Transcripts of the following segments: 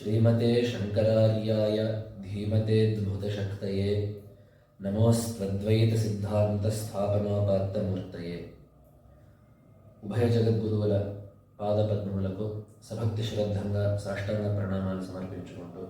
శ్రీమతే శంకరార్యాయ ధీమతే ద్భుతశక్తయే నమోస్త్వద్వైత సిద్ధాంత స్థాపనాపార్థమూర్తయే ఉభయ జగద్గురువుల పాదపద్మములకు సభక్తి శ్రద్ధంగా సాష్టాంగ ప్రణామాలు సమర్పించుకుంటూ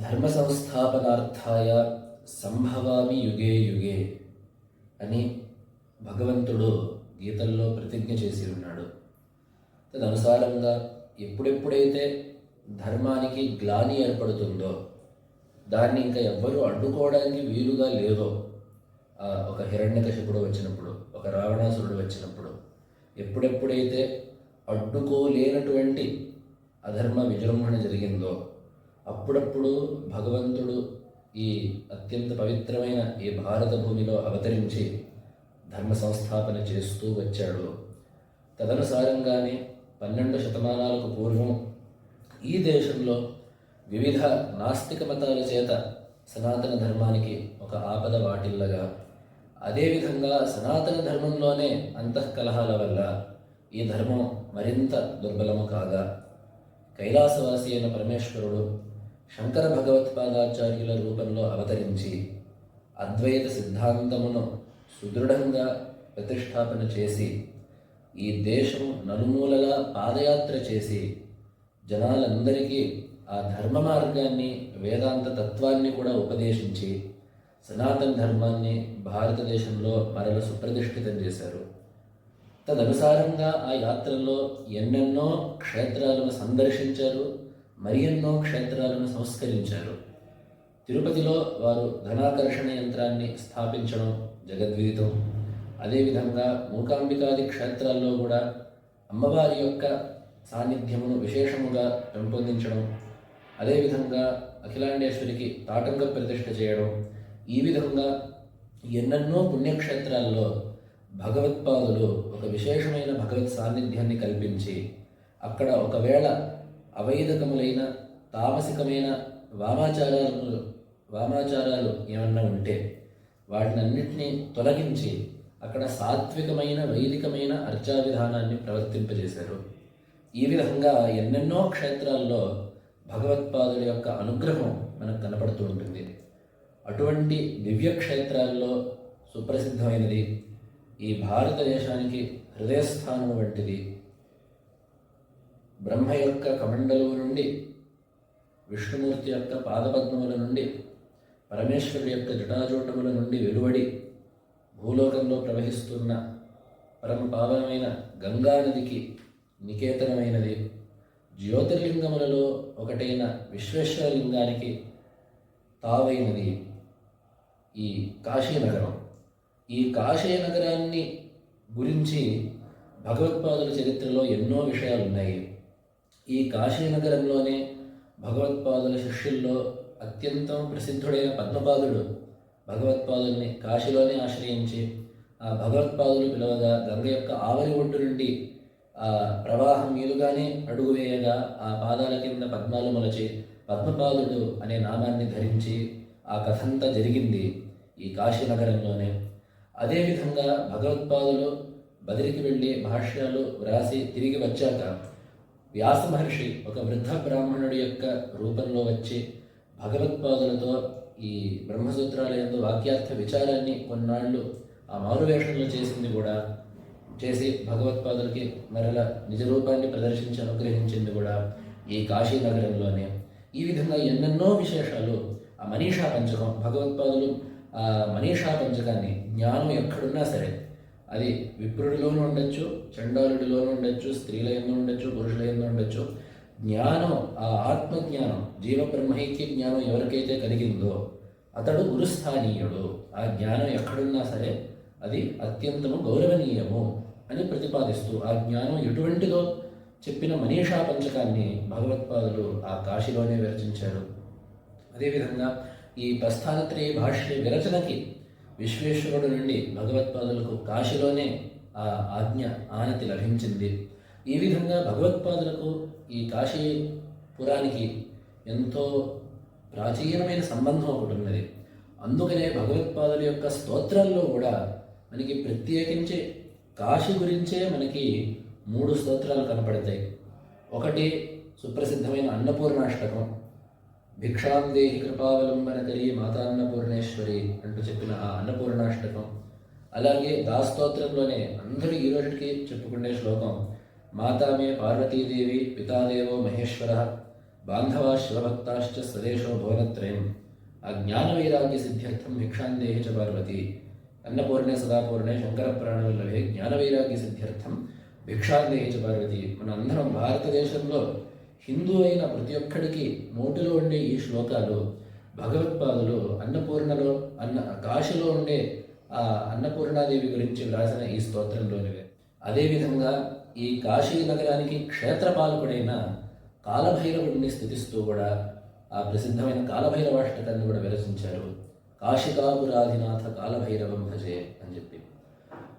ధర్మ సంస్థాపనార్థాయ సంభవామి యుగే యుగే అని భగవంతుడు గీతల్లో ప్రతిజ్ఞ చేసి ఉన్నాడు. తదనుసారంగా ఎప్పుడెప్పుడైతే ధర్మానికి గ్లాని ఏర్పడుతుందో దాన్ని ఇంకా ఎవ్వరూ అడ్డుకోవడానికి వీలుగా లేదో ఒక ఒక హిరణ్యకశిపుడు వచ్చినప్పుడు ఒక రావణాసురుడు వచ్చినప్పుడు ఎప్పుడెప్పుడైతే అడ్డుకోలేనటువంటి అధర్మ విజృంభణ జరిగిందో అప్పుడప్పుడు భగవంతుడు ఈ అత్యంత పవిత్రమైన ఈ భారత భూమిలో అవతరించి ధర్మ సంస్థాపన చేస్తూ వచ్చాడు. తదనుసారంగానే పన్నెండు శతమానాలకు పూర్వం ఈ దేశంలో వివిధ నాస్తిక మతాల చేత సనాతన ధర్మానికి ఒక ఆపద వాటిల్లగా. అదేవిధంగా సనాతన ధర్మంలోనే అంతఃకలహాల వల్ల ఈ ధర్మం మరింత దుర్బలము కాగా. కైలాసవాసి అయిన పరమేశ్వరుడు శంకర భగవత్పాదాచార్యుల రూపంలో అవతరించి అద్వైత సిద్ధాంతమును సుదృఢంగా ప్రతిష్టాపన చేసి ఈ దేశం నలుమూలలా పాదయాత్ర చేసి జనాలందరికీ ఆ ధర్మ మార్గాన్ని వేదాంత తత్వాన్ని కూడా ఉపదేశించి సనాతన ధర్మాన్ని భారతదేశంలో మరల సుప్రతిష్ఠితం చేశారు. తదనుసారంగా ఆ యాత్రల్లో ఎన్నెన్నో క్షేత్రాలను సందర్శించారు మరెన్నో క్షేత్రాలను సంస్కరించారు. తిరుపతిలో వారు ధనాకర్షణ యంత్రాన్ని స్థాపించడం జగద్వీతం అదేవిధంగా మూకాంబికాది క్షేత్రాల్లో కూడా అమ్మవారి యొక్క సాన్నిధ్యమును విశేషముగా పెంపొందించడం అదేవిధంగా అఖిలాండేశ్వరికి తాటంక ప్రతిష్ఠ చేయడం ఈ విధంగా ఎన్నెన్నో పుణ్యక్షేత్రాల్లో భగవత్పాదులు ఒక విశేషమైన భగవత్ సాన్నిధ్యాన్ని కల్పించి అక్కడ ఒకవేళ అవైదకములైన తామసికమైన వామాచారాలు వామాచారాలు ఏమన్నా ఉంటే వాటినన్నింటినీ తొలగించి అక్కడ సాత్వికమైన వైదికమైన అర్చా విధానాన్ని ప్రవర్తింపజేశారు. ఈ విధంగా ఎన్నెన్నో క్షేత్రాల్లో భగవత్పాదుల యొక్క అనుగ్రహం మనకు కనపడుతూ ఉంటుంది. అటువంటి దివ్య క్షేత్రాల్లో సుప్రసిద్ధమైనది ఈ భారతదేశానికి హృదయస్థానం వంటిది. బ్రహ్మ యొక్క కమండలువు నుండి విష్ణుమూర్తి యొక్క పాదపద్మముల నుండి పరమేశ్వరుడి యొక్క జటాజూటముల నుండి వెలువడి భూలోకంలో ప్రవహిస్తున్న పరమ పావనమైన గంగానదికి నికేతనమైనది. జ్యోతిర్లింగములలో ఒకటైన విశ్వేశ్వరలింగానికి తావైనది ఈ కాశీనగరం. ఈ కాశీనగరాన్ని గురించి భగవత్పాదుల చరిత్రలో ఎన్నో విషయాలు ఉన్నాయి ఈ కాశీనగరంలోనే భగవత్పాదుల శిష్యుల్లో అత్యంతం ప్రసిద్ధుడైన పద్మపాదుడు భగవత్పాదుల్ని కాశీలోనే ఆశ్రయించి ఆ భగవత్పాదులు పిలవగా గంగ యొక్క ఆవరి ఒడ్డు నుండి ఆ ప్రవాహం మీదుగానే అడుగు వేయగా ఆ పాదాల కింద పద్మాలు మొలచి పద్మపాదుడు అనే నామాన్ని ధరించి ఆ కథంతా జరిగింది ఈ కాశీనగరంలోనే అదేవిధంగా భగవత్పాదులు బదిరికి వెళ్ళి భాష్యాలు వ్రాసి తిరిగి వచ్చాక వ్యాస మహర్షి ఒక వృద్ధ బ్రాహ్మణుడి యొక్క రూపంలో వచ్చి భగవత్పాదులతో ఈ బ్రహ్మసూత్రాల ఎందు వాక్యార్థ విచారాన్ని కొన్నాళ్ళు ఆ మారువేషంలో చేసింది కూడా చేసి భగవత్పాదులకి మరల నిజ రూపాన్ని ప్రదర్శించి అనుగ్రహించింది కూడా ఈ కాశీ నగరంలోనే ఈ విధంగా ఎన్నెన్నో విశేషాలు ఆ మనీషా పంచకం భగవత్పాదులు ఆ మనీషా పంచకాన్ని జ్ఞానం ఎక్కడున్నా సరే అది విప్రుడిలోనూ ఉండొచ్చు చండాలుడిలోనూ ఉండొచ్చు స్త్రీల ఎందు ఉండొచ్చు పురుషుల ఎందు ఉండొచ్చు జ్ఞానం ఆ ఆత్మజ్ఞానం జీవ బ్రహ్మైక్య జ్ఞానం ఎవరికైతే కలిగిందో అతడు గురుస్థానీయుడు. ఆ జ్ఞానం ఎక్కడున్నా సరే అది అత్యంతము గౌరవనీయము అని ప్రతిపాదిస్తూ ఆ జ్ఞానం ఎటువంటిదో చెప్పిన మనీషా పంచకాన్ని భగవత్పాదులు ఆ కాశీలోనే విరచించారు. అదేవిధంగా ఈ ప్రస్థానత్రయ భాష్య విరచనకి విశ్వేశ్వరుడు నుండి భగవత్పాదులకు కాశీలోనే ఆ ఆజ్ఞ ఆనతి లభించింది. ఈ విధంగా భగవత్పాదులకు ఈ కాశీపురానికి ఎంతో ప్రాచీనమైన సంబంధం ఒకటి ఉన్నది. అందుకనే భగవత్పాదుల యొక్క స్తోత్రాల్లో కూడా మనకి ప్రత్యేకించి కాశీ గురించే మనకి మూడు స్తోత్రాలు కనపడతాయి. ఒకటి సుప్రసిద్ధమైన అన్నపూర్ణాష్టకం. భిక్షాందేహి కృపావలంబనకరి మాతాన్నపూర్ణేశ్వరి అంటూ చెప్పిన ఆ అన్నపూర్ణాష్టకం. అలాగే దాస్తోత్రంలోనే అందరూ ఈ రోజుకి చెప్పుకునే శ్లోకం మాతామే పార్వతీదేవి పితాదేవో మహేశ్వర. బాంధవా శివభక్తాశ్చ స్వదేశో భువనత్రయం ఆ జ్ఞానవైరాగ్య సిద్ధ్యర్థం భిక్షాందేహి చ పార్వతి అన్నపూర్ణే సదాపూర్ణే శంకర ప్రాణవల్లభే జ్ఞానవైరాగ్య సిద్ధ్యర్థం భిక్షాందేహి చ పార్వతి మన అందరం భారతదేశంలో హిందూ అయిన ప్రతి ఒక్కడికి నోటిలో ఉండే ఈ శ్లోకాలు భగవత్పాదులు అన్నపూర్ణలో అన్న కాశీలో ఉండే ఆ అన్నపూర్ణాదేవి గురించి వ్రాసిన ఈ స్తోత్రంలోనివే. అదేవిధంగా ఈ కాశీ నగరానికి క్షేత్రపాలకుడైన కాలభైరవుడిని స్థుతిస్తూ కూడా ఆ ప్రసిద్ధమైన కాలభైరవాష్టకాన్ని కూడా విరచించారు. కాశికాపురాధినాథ కాలభైరవం భజే అని చెప్పి.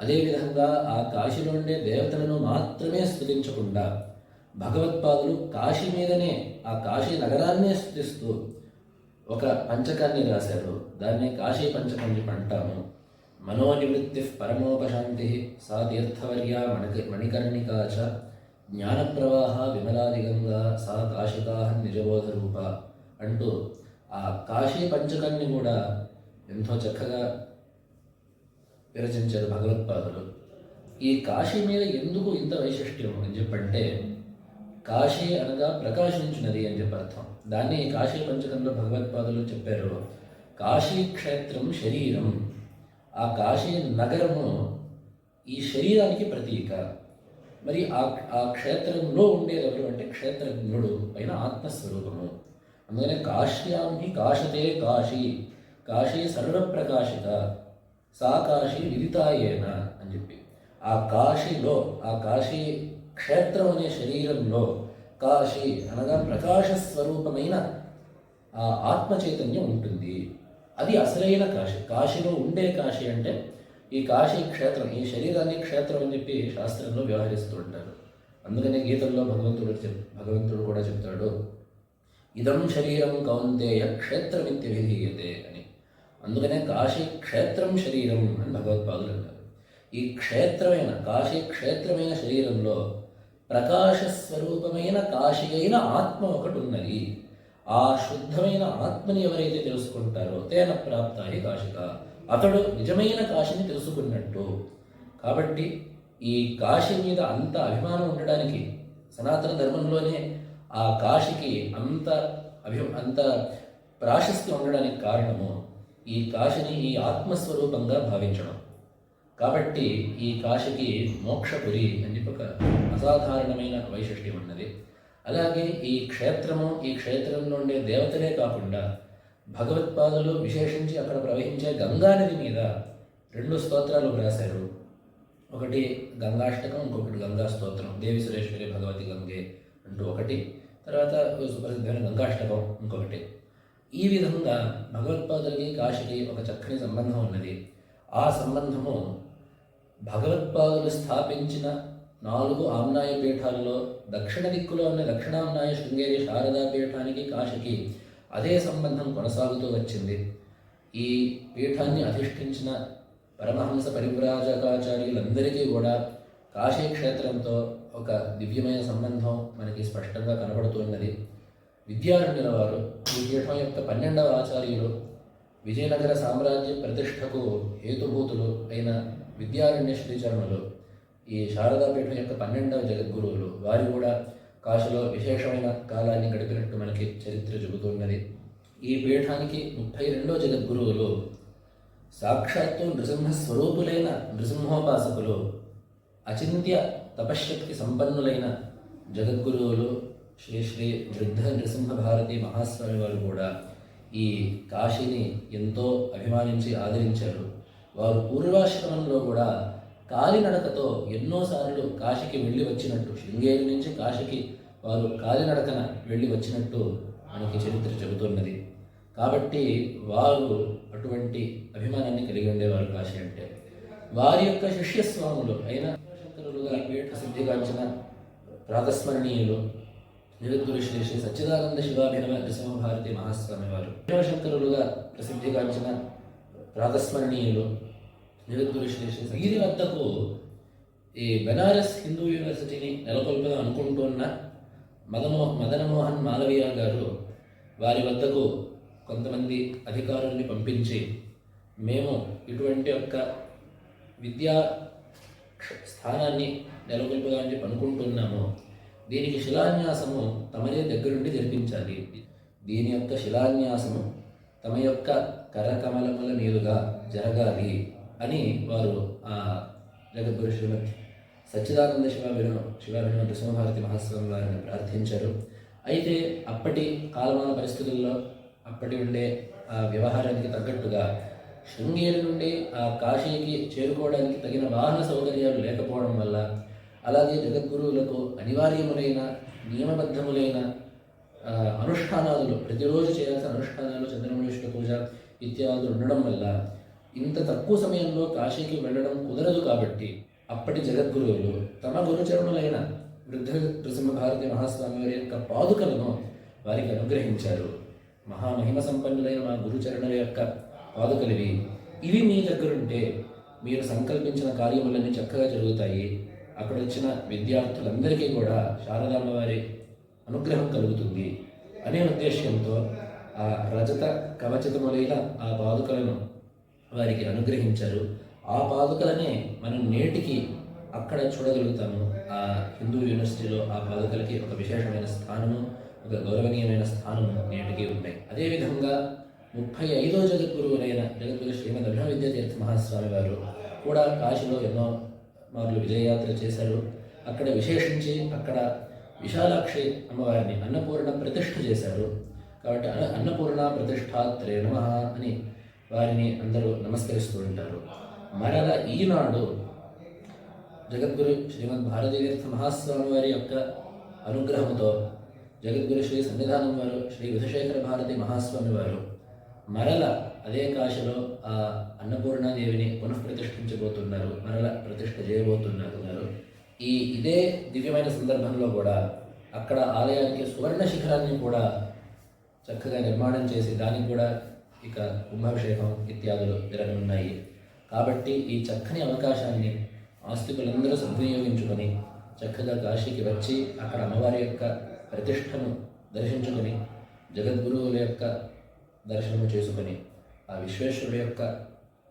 అదేవిధంగా ఆ కాశీలో ఉండే దేవతలను మాత్రమే స్థుతించకుండా భగవత్పాదులు కాశీ మీదనే ఆ కాశీ నగరాన్నే స్థుతిస్తూ ఒక పంచకాన్ని రాశారు. దాన్ని కాశీ పంచకం చెప్పి అంటాము. మనోనివృత్తి పరమోపశాంతి సా తీర్థవర్య మణి మణికర్ణికాచ జ్ఞానప్రవాహ విమలాదిగంగా సా కాశికా నిజబోధ రూప అంటూ ఆ కాశీ పంచకాన్ని కూడా ఎంతో చక్కగా విరచించారు భగవత్పాదులు. ఈ కాశీ మీద ఎందుకు ఇంత వైశిష్ట్యం అని చెప్పంటే కాశీ అనగా ప్రకాశించినది అని చెప్పి అర్థం. దాన్ని కాశీ పంచకంలో భగవత్పాదులు చెప్పారు. కాశీ క్షేత్రం శరీరం. ఆ కాశీ నగరము ఈ శరీరానికి ప్రతీక. మరి ఆ ఆ క్షేత్రంలో ఉండేది ఎవరు అంటే క్షేత్రజ్ఞుడు అయిన ఆత్మస్వరూపము. అందుకనే కాశ్యాం హి కాశతే కాశీ కాశీ సర్వప్రకాశిత సా కాశీ విదితాయేన అని చెప్పి. ఆ కాశీలో ఆ కాశీ క్షేత్రం అనే శరీరంలో కాశీ అనగా ప్రకాశ స్వరూపమైన ఆ ఆత్మ చైతన్యం ఉంటుంది. అది అసలైన కాశీ. కాశీలో ఉండే కాశీ అంటే ఈ కాశీ క్షేత్రం ఈ శరీరాన్ని క్షేత్రం అని చెప్పి శాస్త్రంలో వ్యవహరిస్తూ ఉంటారు. అందుకనే గీతల్లో భగవంతుడు చెప్ భగవంతుడు కూడా చెప్తాడు ఇదం శరీరం కౌంతేయ క్షేత్రమిత్య విధీయతే అని. అందుకనే కాశీ క్షేత్రం శరీరం అని భగవత్పాదులు అంటారు. ఈ క్షేత్రమైన కాశీ క్షేత్రమైన శరీరంలో ప్రకాశ స్వరూపమైన కాశీ అయిన ఆత్మ ఒకటి ఉన్నది. ఆ శుద్ధమైన ఆత్మని ఎవరైతే తెలుసుకుంటారో తేన ప్రాప్తాయి కాశిక. అతడు నిజమైన కాశీని తెలుసుకున్నట్టు. కాబట్టి ఈ కాశీ మీద అంత అభిమానం ఉండడానికి సనాతన ధర్మంలోనే ఆ కాశీకి అంత అభి అంత ప్రాశస్త్యం ఉండడానికి కారణము ఈ కాశీని ఈ ఆత్మస్వరూపంగా భావించడం. కాబట్టి ఈ కాశీకి మోక్షపురి అని చెప్పి ఒక అసాధారణమైన వైశిష్ట్యం ఉన్నది. అలాగే ఈ క్షేత్రము ఈ క్షేత్రంలో ఉండే దేవతలే కాకుండా భగవత్పాదులు విశేషించి అక్కడ ప్రవహించే గంగానది మీద రెండు స్తోత్రాలు వ్రాశారు ఒకటి గంగాష్టకం ఇంకొకటి గంగా స్తోత్రం. దేవి సురేశ్వరి భగవతి గంగే అంటూ ఒకటి. తర్వాత సుప్రసిద్ధమైన గంగాష్టకం ఇంకొకటి. ఈ విధంగా భగవత్పాదులకి కాశీకి ఒక చక్కని సంబంధం ఉన్నది. ఆ సంబంధము భగవత్పాదులు స్థాపించిన నాలుగు ఆమ్నాయ పీఠాల్లో దక్షిణ దిక్కులో ఉన్న దక్షిణామ్నాయ శృంగేరి శారదా పీఠానికి కాశీకి అదే సంబంధం కొనసాగుతూ వచ్చింది. ఈ పీఠాన్ని అధిష్ఠించిన పరమహంస పరివ్రాజకాచార్యులందరికీ కూడా కాశీ క్షేత్రంతో ఒక దివ్యమైన సంబంధం మనకి స్పష్టంగా కనబడుతున్నది విద్యారణ్యుల వారు ఈ పీఠం యొక్క పన్నెండవ ఆచార్యులు విజయనగర సామ్రాజ్య ప్రతిష్టకు హేతుభూతులు అయిన విద్యారణ్య శ్రీచరణులు ఈ శారదాపీఠం యొక్క పన్నెండవ జగద్గురువులు వారు కూడా కాశీలో విశేషమైన కాలాన్ని గడిపినట్టు మనకి చరిత్ర చెబుతున్నది. ఈ పీఠానికి ముప్పై రెండో జగద్గురువులు సాక్షాత్తు నృసింహ స్వరూపులైన నృసింహోపాసకులు అచింత్య తపశ్శక్తి సంపన్నులైన జగద్గురువులు శ్రీ శ్రీ వృద్ధ నృసింహ భారతి మహాస్వామి వారు కూడా ఈ కాశీని ఎంతో అభిమానించి ఆదరించారు. వారు పూర్వాశ్రమంలో కూడా కాలినడకతో ఎన్నోసార్లు కాశీకి వెళ్ళి వచ్చినట్టు శృంగేరి నుంచి కాశీకి వారు కాలినడకన వెళ్ళి వచ్చినట్టు మనకి చరిత్ర చెబుతున్నది. కాబట్టి వారు అటువంటి అభిమానాన్ని కలిగి ఉండేవారు కాశీ అంటే. వారి యొక్క శిష్యస్వాములు అయిన శంకరులుగా పీఠ సిద్ధిగాంచిన ప్రాతస్మరణీయులు జగద్గురు శ్రీ శ్రీ సచ్చిదానంద శివాభినవ నరసింహభారతి మహాస్వామి వారు. శంకరులుగా ప్రసిద్ధిగాంచిన ప్రాతస్మరణీయులు జగద్గురు వీరి వద్దకు ఈ బెనారస్ హిందూ యూనివర్సిటీని నెలకొల్పగా అనుకుంటున్న మదమో మదనమోహన్ మాలవీయ గారు వారి వద్దకు కొంతమంది అధికారుల్ని పంపించి మేము ఇటువంటి యొక్క విద్యా స్థానాన్ని స్థానాన్ని నెలకొల్పదామని చెప్పి అనుకుంటున్నాము. దీనికి శిలాన్యాసము తమరే దగ్గరుండి జరిపించాలి. దీని యొక్క శిలాన్యాసము తమ యొక్క కరకమలముల మీదుగా జరగాలి. అని వారు ఆ జగద్గురు శ్రీమతి సచ్చిదానంద శివ విను శివ విను నృసింహభారతి మహాస్వామి వారిని ప్రార్థించారు. అయితే అప్పటి కాలమాన పరిస్థితుల్లో అప్పటి ఉండే ఆ వ్యవహారానికి తగ్గట్టుగా శృంగేరి నుండి ఆ కాశీకి చేరుకోవడానికి తగిన వాహన సౌకర్యాలు లేకపోవడం వల్ల అలాగే జగద్గురువులకు అనివార్యములైన నియమబద్ధములైన అనుష్ఠానాదులు అనుష్ఠానాలు ప్రతిరోజు చేయాల్సిన అనుష్ఠానాలు చంద్రమణేశ్వర పూజ ఇత్యాదులు ఉండడం వల్ల ఇంత తక్కువ సమయంలో కాశీకి వెళ్ళడం కుదరదు కాబట్టి అప్పటి జగద్గురువులు తమ గురుచరణులైన వృద్ధ నృసింహ భారతి మహాస్వామి వారి యొక్క పాదుకలను వారికి అనుగ్రహించారు. మహామహిమ సంపన్నులైన మా గురుచరణుల యొక్క పాదుకలివి. ఇవి మీ దగ్గరుంటే మీరు సంకల్పించిన కార్యములన్నీ చక్కగా జరుగుతాయి. అక్కడ వచ్చిన విద్యార్థులందరికీ కూడా శారదామ్మ వారి అనుగ్రహం కలుగుతుంది. అనే ఉద్దేశ్యంతో ఆ రజత కవచితములైన ఆ పాదుకలను వారికి అనుగ్రహించారు. ఆ పాదుకలనే మనం నేటికి అక్కడ చూడగలుగుతాము. ఆ హిందూ యూనివర్సిటీలో ఆ పాదుకలకి ఒక విశేషమైన స్థానము ఒక గౌరవనీయమైన స్థానము నేటికి ఉన్నాయి అదేవిధంగా ముప్పై ఐదో జగద్గురువులైన జగద్గురు శ్రీమద్ అభినవ విద్యాతీర్థ మహాస్వామి వారు కూడా కాశీలో ఎన్నో మార్లు విజయయాత్ర చేశారు. అక్కడ విశేషించి అక్కడ విశాలాక్షి అమ్మవారిని అన్నపూర్ణ ప్రతిష్ఠ చేశారు. కాబట్టి అన్న- అన్నపూర్ణ ప్రతిష్టాత్రే నమ అని వారిని అందరూ నమస్కరిస్తూ ఉంటారు. మరల ఈనాడు జగద్గురు శ్రీమద్ భారతీతీర్థ మహాస్వామి వారి యొక్క అనుగ్రహంతో జగద్గురు శ్రీ సన్నిధానం వారు శ్రీ విధుశేఖర భారతి మహాస్వామి వారు మరల అదే కాశలో ఆ అన్నపూర్ణాదేవిని పునఃప్రతిష్ఠించబోతున్నారు. మరల ప్రతిష్ఠ చేయబోతున్నారు. ఈ ఇదే దివ్యమైన సందర్భంలో కూడా అక్కడ ఆలయానికి సువర్ణ శిఖరాన్ని కూడా చక్కగా నిర్మాణం చేసి దానికి కూడా ఇక కుంభాభిషేకం ఇత్యాదులు జరగనున్నాయి కాబట్టి ఈ చక్కని అవకాశాన్ని ఆస్తికులందరూ సద్వినియోగించుకొని చక్కగా కాశీకి వచ్చి అక్కడ అమ్మవారి యొక్క ప్రతిష్టను దర్శించుకొని జగద్గురువుల యొక్క దర్శనము చేసుకొని ఆ విశ్వేశ్వరుడు యొక్క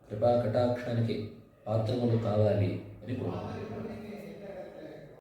కృపా కటాక్షానికి పాత్రములు కావాలి అని కోరుకుంటున్నాను.